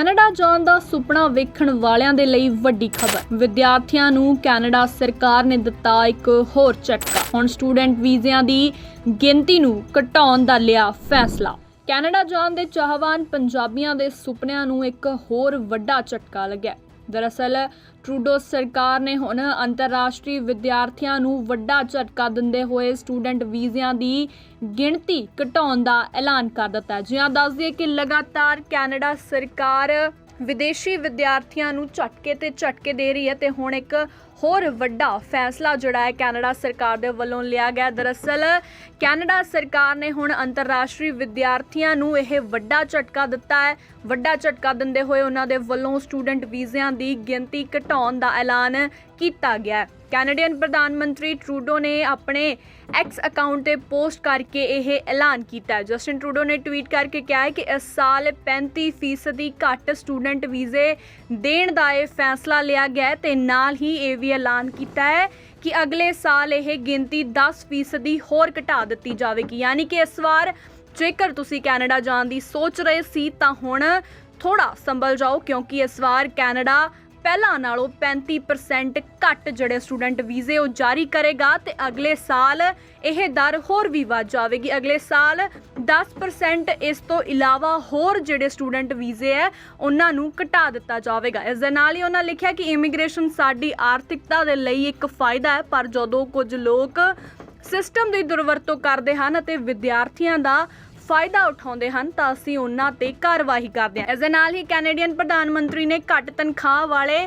Canada ਜਾਣ ਦਾ ਸੁਪਨਾ ਵੇਖਣ ਵਾਲਿਆਂ ਦੇ ਲਈ ਵੱਡੀ ਖਬਰ। ਵਿਦਿਆਰਥੀਆਂ ਨੂੰ ਕੈਨੇਡਾ ਸਰਕਾਰ ਨੇ ਦਿੱਤਾ ਇੱਕ ਹੋਰ ਝਟਕਾ। ਹੁਣ ਸਟੂਡੈਂਟ ਵੀਜ਼ਿਆਂ ਦੀ ਗਿਣਤੀ ਨੂੰ ਘਟਾਉਣ ਦਾ ਲਿਆ ਫੈਸਲਾ। ਕੈਨੇਡਾ ਜਾਣ ਦੇ ਚਾਹਵਾਨ ਪੰਜਾਬੀਆਂ ਦੇ ਸੁਪਨਿਆਂ ਨੂੰ ਇੱਕ ਹੋਰ ਵੱਡਾ ਝਟਕਾ ਲੱਗਿਆ। ਦਰਅਸਲ ਟਰੂਡੋ ਸਰਕਾਰ ਨੇ ਹੁਣ ਅੰਤਰਰਾਸ਼ਟਰੀ ਵਿਦਿਆਰਥੀਆਂ ਨੂੰ ਵੱਡਾ ਝਟਕਾ ਦਿੰਦੇ ਹੋਏ ਸਟੂਡੈਂਟ ਵੀਜ਼ਿਆਂ ਦੀ ਗਿਣਤੀ ਘਟਾਉਣ ਦਾ ਐਲਾਨ ਕਰ ਦਿੱਤਾ ਹੈ। ਜਿਹਾਂ ਦੱਸ ਦਈਏ ਕਿ ਲਗਾਤਾਰ ਕੈਨੇਡਾ ਸਰਕਾਰ ਵਿਦੇਸ਼ੀ ਵਿਦਿਆਰਥੀਆਂ ਨੂੰ ਝਟਕੇ ਤੇ ਝਟਕੇ ਦੇ ਰਹੀ ਹੈ ਤੇ ਹੁਣ ਇੱਕ ਹੋਰ ਵੱਡਾ ਫੈਸਲਾ ਜਿਹੜਾ ਹੈ ਕੈਨੇਡਾ ਸਰਕਾਰ ਦੇ ਵੱਲੋਂ ਲਿਆ ਗਿਆ। ਦਰਅਸਲ ਕੈਨੇਡਾ ਸਰਕਾਰ ਨੇ ਹੁਣ ਅੰਤਰਰਾਸ਼ਟਰੀ ਵਿਦਿਆਰਥੀਆਂ ਨੂੰ ਇਹ ਵੱਡਾ ਝਟਕਾ ਦਿੱਤਾ ਹੈ। ਵੱਡਾ ਝਟਕਾ ਦਿੰਦੇ ਹੋਏ ਉਹਨਾਂ ਦੇ ਵੱਲੋਂ ਸਟੂਡੈਂਟ ਵੀਜ਼ਿਆਂ ਦੀ ਗਿਣਤੀ ਘਟਾਉਣ ਦਾ ਐਲਾਨ ਕੀਤਾ ਗਿਆ ਹੈ। ਕੈਨੇਡੀਅਨ ਪ੍ਰਧਾਨ ਮੰਤਰੀ ਟਰੂਡੋ ਨੇ ਆਪਣੇ ਐਕਸ ਅਕਾਊਂਟ ਤੇ ਪੋਸਟ ਕਰਕੇ ਇਹ ਐਲਾਨ ਕੀਤਾ ਹੈ। ਜਸਟਿਨ ਟਰੂਡੋ ਨੇ ਟਵੀਟ ਕਰਕੇ ਕਿਹਾ ਹੈ ਕਿ ਇਸ ਸਾਲ 35% ਘੱਟ ਸਟੂਡੈਂਟ ਵੀਜ਼ੇ ਦੇਣ ਦਾ ਇਹ ਫੈਸਲਾ ਲਿਆ ਗਿਆ ਹੈ ਤੇ ਨਾਲ ਹੀ ਇਹ ਵੀ ਐਲਾਨ ਕੀਤਾ ਹੈ ਕਿ ਅਗਲੇ ਸਾਲ ਇਹ ਗਿਣਤੀ 10% ਹੋਰ ਘਟਾ ਦਿੱਤੀ ਜਾਵੇਗੀ। ਯਾਨੀ ਕਿ ਇਸ ਵਾਰ ਜੇਕਰ ਤੁਸੀਂ ਕੈਨੇਡਾ ਜਾਣ ਦੀ ਸੋਚ ਰਹੇ ਸੀ ਤਾਂ ਹੁਣ ਥੋੜਾ ਸੰਭਲ ਜਾਓ ਕਿਉਂਕਿ ਇਸ ਵਾਰ ਕੈਨੇਡਾ ਪਹਿਲਾਂ ਨਾਲੋਂ 35% ਘੱਟ ਜਿਹੜੇ ਸਟੂਡੈਂਟ ਵੀਜ਼ੇ ਉਹ ਜਾਰੀ ਕਰੇਗਾ ਤੇ ਅਗਲੇ ਸਾਲ ਇਹ ਦਰ ਹੋਰ ਵੀ ਵੱਧ ਜਾਵੇਗੀ। ਅਗਲੇ ਸਾਲ 10% ਇਸ ਤੋਂ ਇਲਾਵਾ ਹੋਰ ਜਿਹੜੇ ਸਟੂਡੈਂਟ ਵੀਜ਼ੇ ਹੈ, ਉਹਨਾਂ ਨੂੰ ਘਟਾ ਦਿੱਤਾ ਜਾਵੇਗਾ। ਇਸ ਦੇ ਨਾਲ ਹੀ ਉਹਨਾਂ ਲਿਖਿਆ ਕਿ ਇਮੀਗ੍ਰੇਸ਼ਨ ਸਾਡੀ ਆਰਥਿਕਤਾ ਦੇ ਲਈ ਇੱਕ ਫਾਇਦਾ ਹੈ, ਪਰ ਜਦੋਂ ਕੁਝ ਲੋਕ ਸਿਸਟਮ ਦੀ ਦੁਰਵਰਤੋਂ ਕਰਦੇ ਹਨ ਅਤੇ ਵਿਦਿਆਰਥੀਆਂ ਦਾ ਫਾਇਦਾ ਉਠਾਉਂਦੇ ਹਨ ਤਾਂ ਅਸੀਂ ਉਹਨਾਂ ਤੇ ਕਾਰਵਾਈ ਕਰਦੇ ਹਾਂ। ਇਸ ਦੇ ਨਾਲ ਹੀ ਕੈਨੇਡੀਅਨ ਪ੍ਰਧਾਨ ਮੰਤਰੀ ਨੇ ਘੱਟ ਤਨਖਾਹ ਵਾਲੇ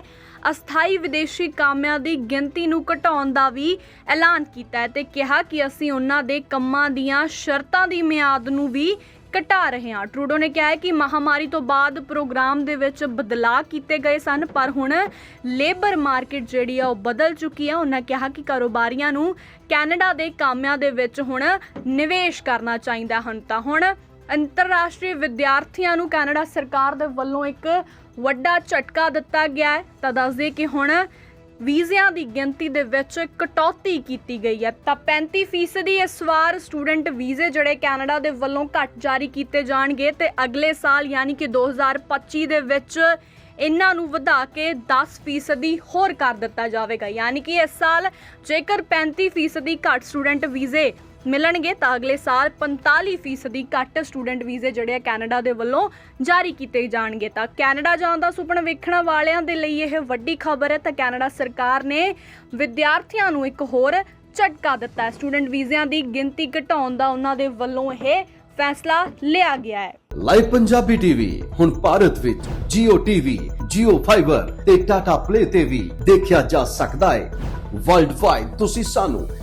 ਅਸਥਾਈ ਵਿਦੇਸ਼ੀ ਕਾਮਿਆਂ ਦੀ ਗਿਣਤੀ ਨੂੰ ਘਟਾਉਣ ਦਾ ਵੀ ਐਲਾਨ ਕੀਤਾ ਹੈ ਤੇ ਕਿਹਾ ਕਿ ਅਸੀਂ ਉਹਨਾਂ ਦੇ ਕੰਮਾਂ ਦੀਆਂ ਸ਼ਰਤਾਂ ਦੀ ਮਿਆਦ ਨੂੰ ਵੀ ਘਟਾ ਰਹੇ ਹਾਂ। ਟਰੂਡੋ ਨੇ ਕਿਹਾ ਹੈ ਕਿ ਮਹਾਮਾਰੀ ਤੋਂ ਬਾਅਦ ਪ੍ਰੋਗਰਾਮ ਦੇ ਵਿੱਚ ਬਦਲਾਅ ਕੀਤੇ ਗਏ ਸਨ, ਪਰ ਹੁਣ ਲੇਬਰ ਮਾਰਕੀਟ ਜਿਹੜੀ ਆ ਉਹ ਬਦਲ ਚੁੱਕੀ ਹੈ ਉਹਨਾਂ ਕਿਹਾ ਕਿ ਕਾਰੋਬਾਰੀਆਂ ਨੂੰ ਕੈਨੇਡਾ ਦੇ ਕਾਮਿਆਂ ਦੇ ਵਿੱਚ ਹੁਣ ਨਿਵੇਸ਼ ਕਰਨਾ ਚਾਹੀਦਾ ਹਨ। ਤਾਂ ਹੁਣ ਅੰਤਰਰਾਸ਼ਟਰੀ ਵਿਦਿਆਰਥੀਆਂ ਨੂੰ ਕੈਨੇਡਾ ਸਰਕਾਰ ਦੇ ਵੱਲੋਂ ਇੱਕ ਵੱਡਾ ਝਟਕਾ ਦਿੱਤਾ ਗਿਆ ਹੈ। ਤਾਂ ਦੱਸਦੇ ਕਿ ਹੁਣ ਵੀਜ਼ਿਆਂ ਦੀ ਗਿਣਤੀ ਦੇ ਵਿੱਚ ਕਟੌਤੀ ਕੀਤੀ ਗਈ ਹੈ। ਤਾਂ 35% ਇਸ ਵਾਰ ਸਟੂਡੈਂਟ ਵੀਜ਼ੇ ਜਿਹੜੇ ਕੈਨੇਡਾ ਦੇ ਵੱਲੋਂ ਘੱਟ ਜਾਰੀ ਕੀਤੇ ਜਾਣਗੇ ਤੇ ਅਗਲੇ ਸਾਲ ਯਾਨੀ ਕਿ 2025 ਦੇ ਵਿੱਚ ਇਹਨਾਂ ਨੂੰ ਵਧਾ ਕੇ 10% ਹੋਰ ਕਰ ਦਿੱਤਾ ਜਾਵੇਗਾ। ਯਾਨੀ ਕਿ ਇਸ ਸਾਲ ਜੇਕਰ 35% ਘੱਟ ਸਟੂਡੈਂਟ ਵੀਜ਼ੇ ਮਿਲਣਗੇ ਤਾਂ ਅਗਲੇ ਸਾਲ 45% ਘੱਟ ਸਟੂਡੈਂਟ ਵੀਜ਼ੇ ਜਿਹੜੇ ਆ ਕੈਨੇਡਾ ਦੇ ਵੱਲੋਂ ਜਾਰੀ ਕੀਤੇ ਜਾਣਗੇ। ਤਾਂ ਕੈਨੇਡਾ ਜਾਣ ਦਾ ਸੁਪਨਾ ਵੇਖਣ ਵਾਲਿਆਂ ਦੇ ਲਈ ਇਹ ਵੱਡੀ ਖਬਰ ਹੈ। ਤਾਂ ਕੈਨੇਡਾ ਸਰਕਾਰ ਨੇ ਵਿਦਿਆਰਥੀਆਂ ਨੂੰ ਇੱਕ ਹੋਰ ਝਟਕਾ ਦਿੱਤਾ। ਹੈ ਸਟੂਡੈਂਟ ਵੀਜ਼ਿਆਂ ਦੀ ਗਿਣਤੀ ਘਟਾਉਣ ਦਾ ਉਹਨਾਂ ਦੇ ਵੱਲੋਂ ਇਹ ਫੈਸਲਾ ਲਿਆ ਗਿਆ ਹੈ। ਲਾਈਵ ਪੰਜਾਬੀ ਟੀਵੀ ਹੁਣ ਭਾਰਤ ਵਿੱਚ Jio TV, Jio Fiber ਤੇ Tata Play ਤੇ ਵੀ ਦੇਖਿਆ ਜਾ ਸਕਦਾ ਹੈ। ਵਰਲਡ ਵਾਈਡ ਤੁਸੀਂ ਸਾਨੂੰ